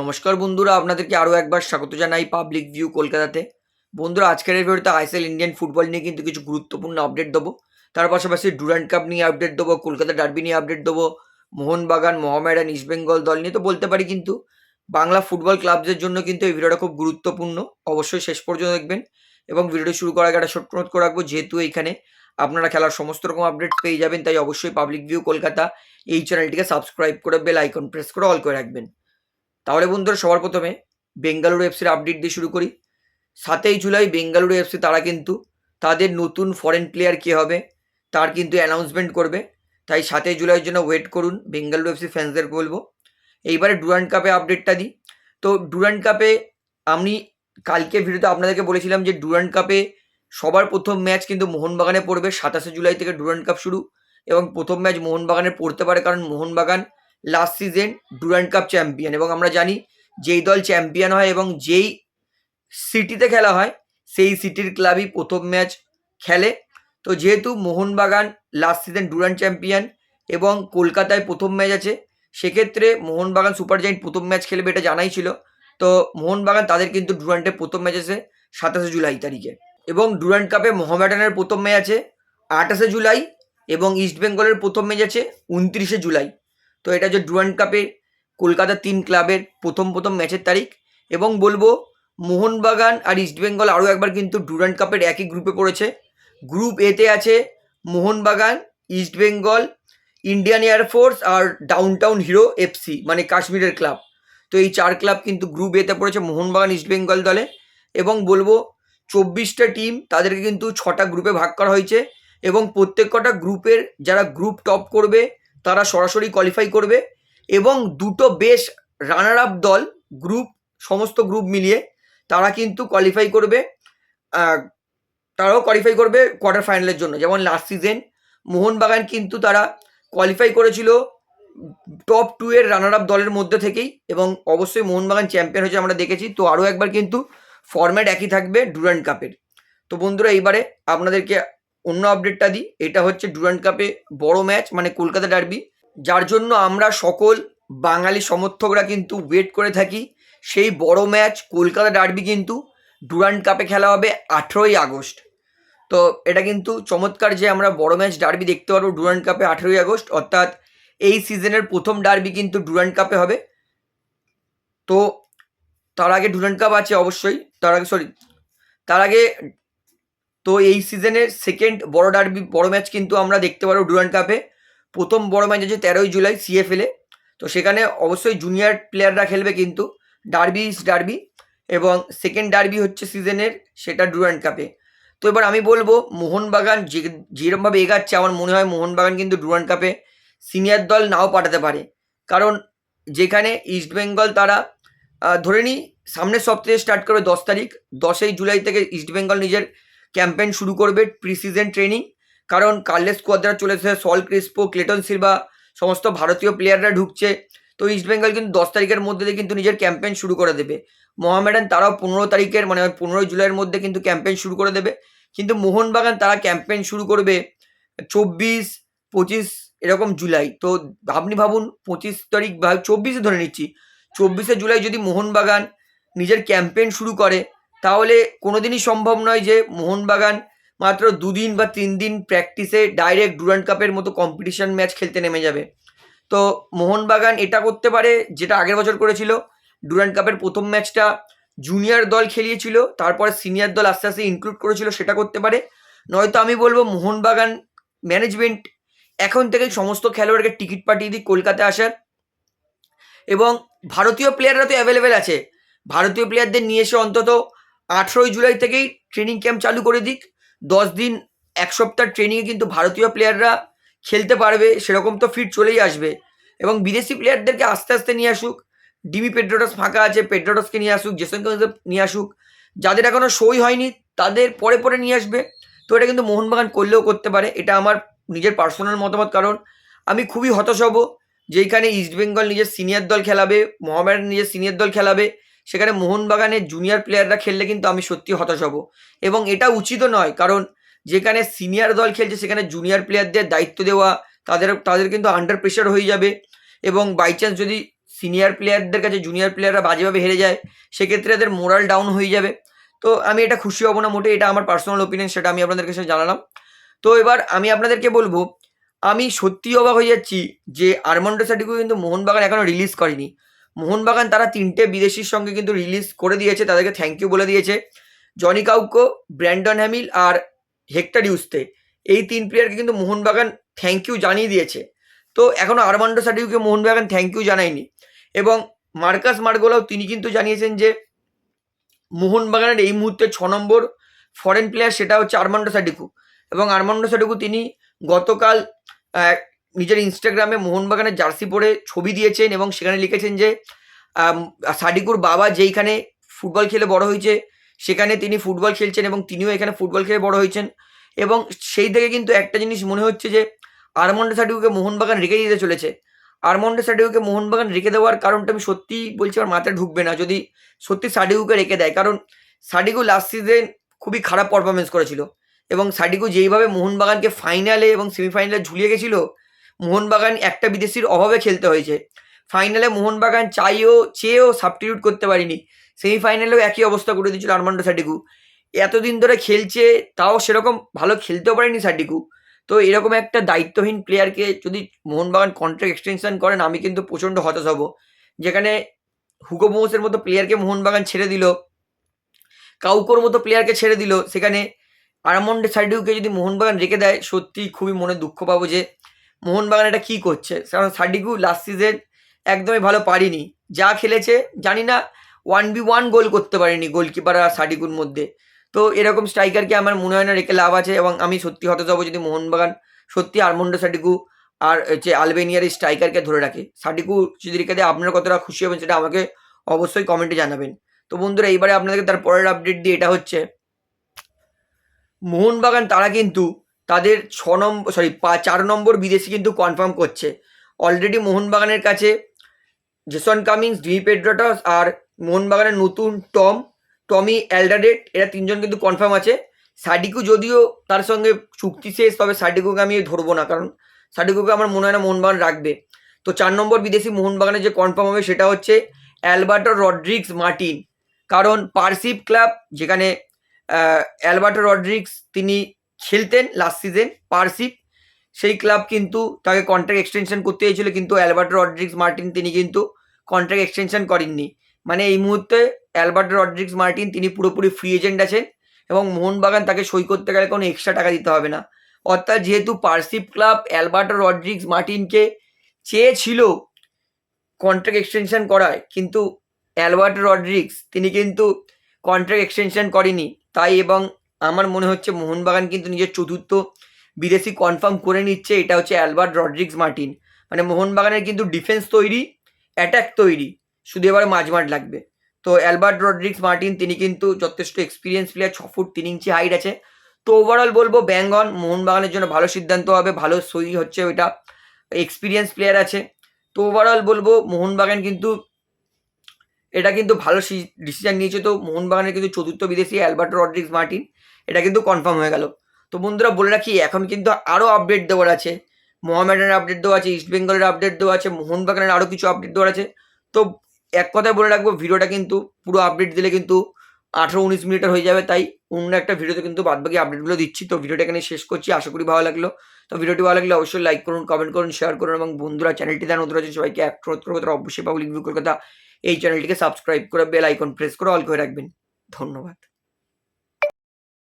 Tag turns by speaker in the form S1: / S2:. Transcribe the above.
S1: নমস্কার বন্ধুরা, আপনাদেরকে আরও একবার স্বাগত জানাই পাবলিক ভিউ কলকাতাতে। বন্ধুরা, আজকের ভিডিওতে আইএসএল ইন্ডিয়ান ফুটবল নিয়ে কিন্তু কিছু গুরুত্বপূর্ণ আপডেট দেবো। তার পাশাপাশি ডুরান্ড কাপ নিয়ে আপডেট দেবো, কলকাতা ডার্বি নিয়ে আপডেট দেবো, মোহনবাগান মোহামেডান ইস্টবেঙ্গল দল নিয়ে তো বলতে পারি কিন্তু বাংলা ফুটবল ক্লাবদের জন্য কিন্তু এই ভিডিওটা খুব গুরুত্বপূর্ণ। অবশ্যই শেষ পর্যন্ত দেখবেন এবং ভিডিওটি শুরু করার আগে একটা ছোট্ট করে রাখব, যেহেতু এইখানে আপনারা খেলার সমস্ত রকম আপডেট পেয়ে যাবেন, তাই অবশ্যই পাবলিক ভিউ কলকাতা এই চ্যানেলটিকে সাবস্ক্রাইব করে বেল আইকন প্রেস করে অল করে রাখবেন। তাহলে বন্ধুরা সবার প্রথমে বেঙ্গালুরু এফসির আপডেট দিয়ে শুরু করি। সাতই জুলাই বেঙ্গালুরু এফসি তারা কিন্তু তাদের নতুন ফরেন প্লেয়ার কে হবে, তার কিন্তু অ্যানাউন্সমেন্ট করবে। তাই সাতই জুলাইয়ের জন্য ওয়েট করুন, বেঙ্গালুরু এফসি ফ্যান্সদের বলব। এইবারে ডুরান্ড কাপে আপডেটটা দিই। তো ডুরান্ড কাপে আমি কালকে ভিডিওতে আপনাদেরকে বলেছিলাম যে ডুরান্ড কাপে সবার প্রথম ম্যাচ কিন্তু মোহনবাগানে পড়বে, সাতাশে জুলাই থেকে ডুরান্ড কাপ শুরু। এবং প্রথম ম্যাচ মোহনবাগানে পড়তে পারে কারণ Mohun Bagan last season Durand Cup champion এবং আমরা জানি যেই দল চ্যাম্পিয়ন হয় এবং যেই সিটিতে খেলা হয়, সেই সিটির ক্লাবই প্রথম ম্যাচ খেলে। তো যেহেতু Mohun Bagan last season Durand champion এবং কলকাতায় প্রথম ম্যাচ আছে, সেক্ষেত্রে মোহনবাগান সুপার জায়েন্ট প্রথম ম্যাচ খেলবে এটা জানাই ছিল। তো মোহনবাগান তাদের কিন্তু ডুরান্ডে প্রথম ম্যাচ আছে সাতাশে জুলাই তারিখে। এবং ডুরান্ড কাপে মোহামেডানের প্রথম ম্যাচ আছে আঠাশে জুলাই এবং ইস্টবেঙ্গলের প্রথম ম্যাচ আছে উনত্রিশে জুলাই। তো এটা হচ্ছে ডুরান্ড কাপের কলকাতার তিন ক্লাবের প্রথম প্রথম ম্যাচের তারিখ। এবং বলব, মোহনবাগান আর ইস্টবেঙ্গল আরও একবার কিন্তু ডুরান্ড কাপের একই গ্রুপে পড়েছে। গ্রুপ এতে আছে Mohun Bagan East Bengal Indian Air Force আর ডাউনটাউন হিরো এফসি মানে কাশ্মীরের ক্লাব। তো এই চার ক্লাব কিন্তু গ্রুপ এতে পড়েছে মোহনবাগান ইস্টবেঙ্গল দলে। এবং বলব, চব্বিশটা টিম তাদেরকে কিন্তু ছটা গ্রুপে ভাগ করা হয়েছে। এবং প্রত্যেক কটা গ্রুপের যারা গ্রুপ টপ করবে তারা সরাসরি কোয়ালিফাই করবে এবং দুটো বেশ রানার আপ দল গ্রুপ সমস্ত গ্রুপ মিলিয়ে তারা কিন্তু কোয়ালিফাই করবে তারাও কোয়ালিফাই করবে কোয়ার্টার ফাইনালের জন্য। যেমন লাস্ট সিজন মোহনবাগান কিন্তু তারা কোয়ালিফাই করেছিল টপ টু এর রানার আপ দলের মধ্যে থেকেই এবং অবশ্যই মোহনবাগান চ্যাম্পিয়ন হয়েছে আমরা দেখেছি। তো আরও একবার কিন্তু ফরম্যাট একই থাকবে ডুরান্ড কাপের তো বন্ধুরা, এইবারে আপনাদেরকে অন্য আপডেটটা দিই। এটা হচ্ছে ডুরান্ড কাপে বড় ম্যাচ মানে কলকাতা ডার্বি যার জন্য আমরা সকল বাঙালি সমর্থকরা কিন্তু ওয়েট করে থাকি। সেই বড় ম্যাচ কলকাতা ডার্বি কিন্তু ডুরান্ড কাপে খেলা হবে আঠেরোই আগস্ট। তো এটা কিন্তু চমৎকার যে আমরা বড় ম্যাচ ডার্বি দেখতে পারব ডুরান্ড কাপে আঠেরোই আগস্ট, অর্থাৎ এই সিজনের প্রথম ডার্বি কিন্তু ডুরান্ড কাপে হবে। তো তার আগে ডুরান্ড কাপ আছে অবশ্যই। তার আগে সরি তার আগে তো এই সিজনের সেকেন্ড বড় ডার্বি বড় ম্যাচ কিন্তু আমরা দেখতে পারব ডুরান্ড কাপে প্রথম বড় ম্যাচ আছে তেরোই জুলাই সিএফএলে তো সেখানে অবশ্যই জুনিয়র প্লেয়াররা খেলবে কিন্তু। ডার্বি ইস ডার্বি এবং সেকেন্ড ডার্বি হচ্ছে সিজনের সেটা ডুরান্ড কাপে তো এবার আমি বলব, মোহনবাগান যে যেরকমভাবে এগাচ্ছে, আমার মনে হয় মোহনবাগান কিন্তু ডুরান্ড কাপে সিনিয়র দল নাও পাঠাতে পারে। কারণ যেখানে ইস্টবেঙ্গল তারা ধরে নিই, সামনের সপ্তাহে স্টার্ট করবে দশ তারিখ, দশই জুলাই থেকে ইস্টবেঙ্গল নিজের ক্যাম্পেইন শুরু করবে প্রি সিজন ট্রেনিং। কারণ কার্লেস কোয়াদ্রা চলেছে সল ক্রিস্পো, ক্লেটন সিলভা, সমস্ত ভারতীয় প্লেয়াররা ঢুকছে। তো ইস্টবেঙ্গল কিন্তু দশ তারিখের মধ্যে দিয়ে কিন্তু নিজের ক্যাম্পেইন শুরু করে দেবে। মোহামেডান তারাও পনেরো তারিখের মানে পনেরোই জুলাইয়ের মধ্যে কিন্তু ক্যাম্পেইন শুরু করে দেবে। কিন্তু মোহনবাগান তারা ক্যাম্পেইন শুরু করবে চব্বিশ, পঁচিশ এরকম জুলাই। তো আপনি ভাবুন, পঁচিশ তারিখ বা চব্বিশে ধরে নিচ্ছি। চব্বিশে জুলাই যদি মোহনবাগান নিজের ক্যাম্পেইন শুরু করে তাহলে কোনোদিনই সম্ভব নয় যে মোহনবাগান মাত্র দুদিন বা তিন দিন প্র্যাকটিসে ডাইরেক্ট ডুরান্ড কাপের মতো কম্পিটিশন ম্যাচ খেলতে নেমে যাবে। তো মোহনবাগান এটা করতে পারে যেটা আগের বছর করেছিল। ডুরান্ড কাপের প্রথম ম্যাচটা জুনিয়র দল খেলিয়েছিল, তারপরে সিনিয়র দল আস্তে আস্তে ইনক্লুড করেছিল, সেটা করতে পারে। নয়তো আমি বলব মোহনবাগান ম্যানেজমেন্ট এখন থেকেই সমস্ত খেলোয়াড়কে টিকিট পাঠিয়ে দিই কলকাতায় আসার। এবং ভারতীয় প্লেয়াররা তো অ্যাভেলেবেল আছে। ভারতীয় প্লেয়ারদের নিয়ে এসে অন্তত আঠেরোই জুলাই থেকেই ট্রেনিং ক্যাম্প চালু করে দিক। দশ দিন, এক সপ্তাহ ট্রেনিংয়ে কিন্তু ভারতীয় প্লেয়াররা খেলতে পারবে, সেরকম তো ফিট চলেই আসবে। এবং বিদেশি প্লেয়ারদেরকে আস্তে আস্তে নিয়ে আসুক। ডিমি পেড্রোটাস ফাঁকা আছে পেড্রোটাসকে নিয়ে আসুক জেসনকে নিয়ে আসুক। যাদের এখনও সই হয়নি, তাদের পরে পরে নিয়ে আসবে। তো এটা কিন্তু মোহনবাগান করলেও করতে পারে। এটা আমার নিজের পার্সোনাল মতামত, কারণ আমি খুবই হতাশ হব যেইখানে ইস্টবেঙ্গল নিজের সিনিয়র দল খেলাবে মোহামেডান নিজের সিনিয়র দল খেলাবে। সেখানে মোহনবাগানের জুনিয়র প্লেয়াররা খেললে কিন্তু আমি সত্যি হতাশ হব। এবং এটা উচিতও নয়, কারণ যেখানে সিনিয়র দল খেলছে সেখানে জুনিয়র প্লেয়ারদের দায়িত্ব দেওয়া তাদের তাদের কিন্তু আন্ডার প্রেশার হয়ে যাবে। এবং বাই চান্স যদি সিনিয়র প্লেয়ারদের কাছে জুনিয়র প্লেয়াররা বাজেভাবে হেরে যায়, সেক্ষেত্রে এদের মোরাল ডাউন হয়ে যাবে। তো আমি এটা খুশি হব না মোটে, এটা আমার পার্সোনাল ওপিনিয়ন সেটা আমি আপনাদের কাছে জানালাম। তো এবার আমি আপনাদেরকে বলব, আমি সত্যি অবাক হয়ে যাচ্ছি যে আরমন্ডো সাটিকু কিন্তু মোহনবাগান এখনও রিলিজ করেনি। মোহনবাগান তারা তিনটে বিদেশির সঙ্গে কিন্তু রিলিজ করে দিয়েছে, তাদেরকে থ্যাংক ইউ বলে দিয়েছে। জনি কাউকো ব্র্যান্ডন হ্যামিল আর হেক্টর ইউস্তে এই তিন প্লেয়ারকে কিন্তু মোহনবাগান থ্যাংক ইউ জানিয়ে দিয়েছে। তো এখনও আরমান্ডো সাটিউকে মোহনবাগান থ্যাংক ইউ জানায়নি। এবং মার্কাস মার্গোলাও তিনি কিন্তু জানিয়েছেন যে, মোহনবাগানের এই মুহূর্তে ছ নম্বর ফরেন প্লেয়ার সেটা হচ্ছে আরমান্ডো সাডিকু এবং আরমান্ডো সাডিকু তিনি গতকাল নিজের ইনস্টাগ্রামে মোহনবাগানের জার্সি পরে ছবি দিয়েছেন এবং সেখানে লিখেছেন যে সাডিকুর বাবা যেইখানে ফুটবল খেলে বড় হয়েছে, সেখানে তিনি ফুটবল খেলছেন এবং তিনিও এখানে ফুটবল খেলে বড় হয়েছেন। এবং সেই থেকে কিন্তু একটা জিনিস মনে হচ্ছে যে, আরমন্ডো সাডিকুকে মোহনবাগান রেখে দিতে চলেছে। আরমন্ডো সাডিকুকে মোহনবাগান রেখে দেওয়ার কারণটা আমি সত্যিই বলছি আমার মাথায় ঢুকবে না, যদি সত্যি সাডিকুকে রেখে দেয়। কারণ সাডিকু লাস্ট সিজন খুবই খারাপ পারফরমেন্স করেছিল এবং সাডিকু যেইভাবে মোহনবাগানকে ফাইনালে এবং সেমিফাইনালে ঝুলিয়ে গেছিল মোহনবাগান একটা বিদেশির অভাবে খেলতে হয়েছে। ফাইনালে মোহনবাগান চাইও, চেয়েও সাবস্টিটিউট করতে পারিনি। সেমিফাইনালেও একই অবস্থা করে দিয়েছিল আরমান্ডো সাডিকু এতদিন ধরে খেলছে, তাও সেরকম ভালো খেলতেও পারেনি সাডিকু তো এরকম একটা দায়িত্বহীন প্লেয়ারকে যদি মোহনবাগান কন্ট্রাক্ট এক্সটেনশন করেন, আমি কিন্তু প্রচণ্ড হতাশ হব। যেখানে হুগো মোসের মতো প্লেয়ারকে মোহনবাগান ছেড়ে দিল কাউকোর মতো প্লেয়ারকে ছেড়ে দিল, সেখানে আরামন্ডে সাডিউকে যদি মোহনবাগান রেখে দেয় সত্যি খুবই মনে দুঃখ পাবো যে মোহনবাগান এটা কী করছে? কারণ সাডিকু লাস্ট সিজন একদমই ভালো পারিনি। যা খেলেছে, জানি না ওয়ান বি ওয়ান গোল করতে পারেনি গোলকিপার আর সাডিকুর মধ্যে। তো এরকম স্ট্রাইকারকে আমার মনে হয় না রেখে লাভ আছে এবং আমি সত্যি হতাশ হব যদি মোহনবাগান সত্যি আরমন্ডো সাডিকু আর যে আলবেনিয়ার এই স্ট্রাইকারকে ধরে রাখে। সাডিকু যদি রেখে দেয়, আপনারা কতটা খুশি হবেন সেটা আমাকে অবশ্যই কমেন্টে জানাবেন। তো বন্ধুরা, এইবারে আপনাদেরকে তার পরের আপডেট দিয়ে এটা হচ্ছে, মোহনবাগান তারা কিন্তু তাদের ছ নম্বর সরি চার নম্বর বিদেশি কিন্তু কনফার্ম করছে। অলরেডি মোহনবাগানের কাছে জেসন কামিংস ডি পেড্রোটাস আর মোহনবাগানের নতুন টম টমি অ্যালডারেট এরা তিনজন কিন্তু কনফার্ম আছে। সাডিকু যদিও তার সঙ্গে চুক্তি শেষ, তবে সাডিকুকে আমি ধরবো না, কারণ সাডিকুকে আমার মনে হয় না মোহনবাগান রাখবে। তো চার নম্বর বিদেশি মোহনবাগানের যে কনফার্ম হবে সেটা হচ্ছে অ্যালবার্টো রড্রিক্স মার্টিন কারণ পার্সিভ ক্লাব যেখানে অ্যালবার্টো রড্রিক্স তিনি খেলতেন লাস্ট সিজন পার্সিভ সেই ক্লাব কিন্তু তাকে কন্ট্রাক্ট এক্সটেনশন করতে হয়েছিল, কিন্তু অ্যালবার্টো রড্রিক্স মার্টিন তিনি কিন্তু কন্ট্রাক্ট এক্সটেনশন করেননি। মানে এই মুহূর্তে অ্যালবার্টো রড্রিক্স মার্টিন তিনি পুরোপুরি ফ্রি এজেন্ট আছেন এবং মোহনবাগান তাকে সই করতে গেলে কোনো এক্সট্রা টাকা দিতে হবে না। অর্থাৎ যেহেতু পার্সিভ ক্লাব অ্যালবার্টো রড্রিক্স মার্টিনকে চেয়েছিল কন্ট্রাক্ট এক্সটেনশন করায়, কিন্তু অ্যালবার্টো রড্রিক্স তিনি কিন্তু কন্ট্রাক্ট এক্সটেনশন করেনি তাই এবং আমার মনে হচ্ছে মোহনবাগান কিন্তু নিজের চতুর্থ বিদেশি কনফার্ম করে নিচ্ছে, এটা হচ্ছে অ্যালবার্ট রড্রিক্স মার্টিন। মানে মোহনবাগানের কিন্তু ডিফেন্স তৈরি অ্যাটাক তৈরি, শুধু এবারে মাঝমাঠ লাগবে। তো অ্যালবার্ট রড্রিক্স মার্টিন, তিনি কিন্তু যথেষ্ট এক্সপিরিয়েন্স প্লেয়ার ছ ফুট তিন ইঞ্চি হাইট আছে। তো ওভারঅল বলব ব্যাঙ্গন মোহনবাগানের জন্য ভালো সিদ্ধান্ত হবে, ভালো সই হচ্ছে ওইটা এক্সপিরিয়েন্স প্লেয়ার আছে। তো ওভারঅল বলব, মোহনবাগান কিন্তু, এটা কিন্তু ভালো ডিসিশন নিয়েছে। তো মোহনবাগানের কিন্তু চতুর্থ বিদেশি অ্যালবার্ট রড্রিক্স মার্টিন। এটা কিন্তু কনফার্ম হয়ে গেল। তো বন্ধুরা বলে রাখি, এখন কিন্তু আরও আপডেট দেওয়ার আছে। মোহামেডানের আপডেট দেওয়া আছে ইস্ট বেঙ্গলের আপডেট দেওয়া আছে, মোহনবাগানের আরও কিছু আপডেট দেওয়ার আছে। তো এক কথায় বলে রাখব, ভিডিওটা কিন্তু পুরো আপডেট দিলে কিন্তু আঠেরো উনিশ মিনিটের হয়ে যাবে। তাই অন্য একটা ভিডিওতে কিন্তু বাদবাকি আপডেটগুলো দিচ্ছি। তো ভিডিওটা এখানে শেষ করছি। আশা করি ভালো লাগল। তো ভিডিওটি ভালো লাগলে অবশ্যই লাইক করুন কমেন্ট করুন শেয়ার করুন এবং বন্ধুরা চ্যানেলটি দেন নতুন আছে সবাইকে এক করব তারা অবশ্যই পাবলিক ভিউ কলকাতা এই চ্যানেলটিকে সাবস্ক্রাইব করে বেল আইকন প্রেস করে অল করে রাখবেন। ধন্যবাদ।